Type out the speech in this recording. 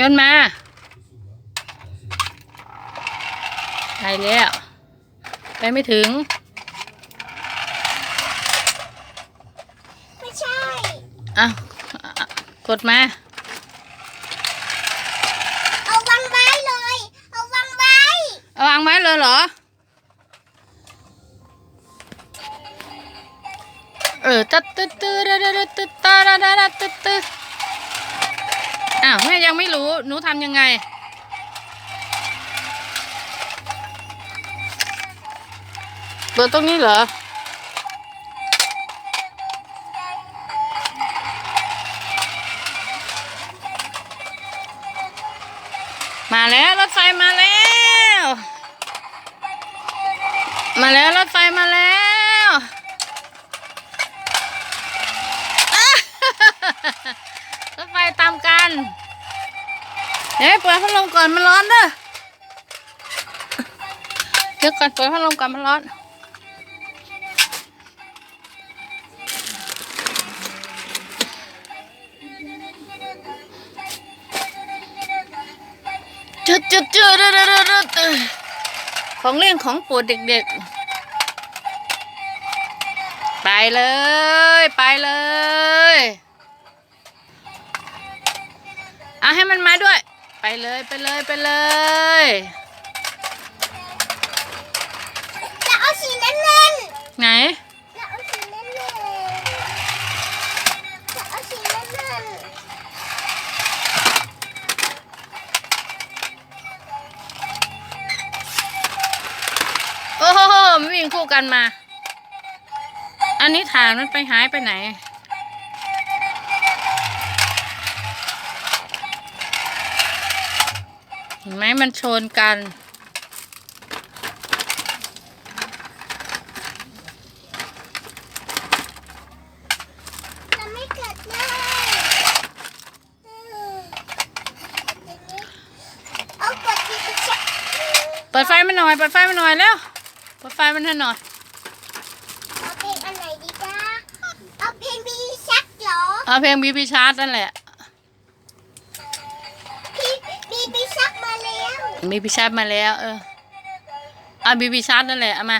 โยนมาไปแล้ว ไปไม่ถึง ไม่ใช่อะอะกดมา เอาวางไว้เลย เอาวางไว้ เอาวางไว้เลยเหรอ เออตึ๊ดตึ๊ดตึ๊ดตึ๊ดตึ๊ดตึ๊ดตาดาดาดาตึ๊ดตึ๊ด อ้าวแม่ยังไม่รู้หนูทำยังไง เปิดตรงนี้เหรอ มาแล้วรถไฟมาแล้ว มาแล้วรถไฟมาแล้วรถไฟตามกัน เดี๋ยวเปิดพัดลมก่อนมันร้อนเด้อเดี๋ยวก่อนเปิดพัดลมก่อนมันร้อน จุดจุดจุดจุดจุดของเล่นของโปรดเด็กๆ ไปเลย ไปเลย อาให้มันมาด้วย ไปเลยไปเลยไปเลยจะเอาสีน้ำเงินไหนจะเอาสีน้ำเงินจะเอาสีน้ำเงินโอ้โหมันวิ่งคู่กันมา อันนี้ฐานมันไปหายไปไหน ห็นไหมมันชนกัน จะไม่เกิดเลยเอากดที่จะเปิดไฟมันหน่อย เปิดไฟมันหน่อยแล้ว เปิดไฟมันให้หน่อย เอาเพลงอันไหนดีจ้าเอาเพลงบีชักเหรอ เอาเพลงบีบีชาร์ดนั่นแหละ มีพี่ชาตมาแล้ว เออเอาบีบีชาร์ดนั่นแหละเอามา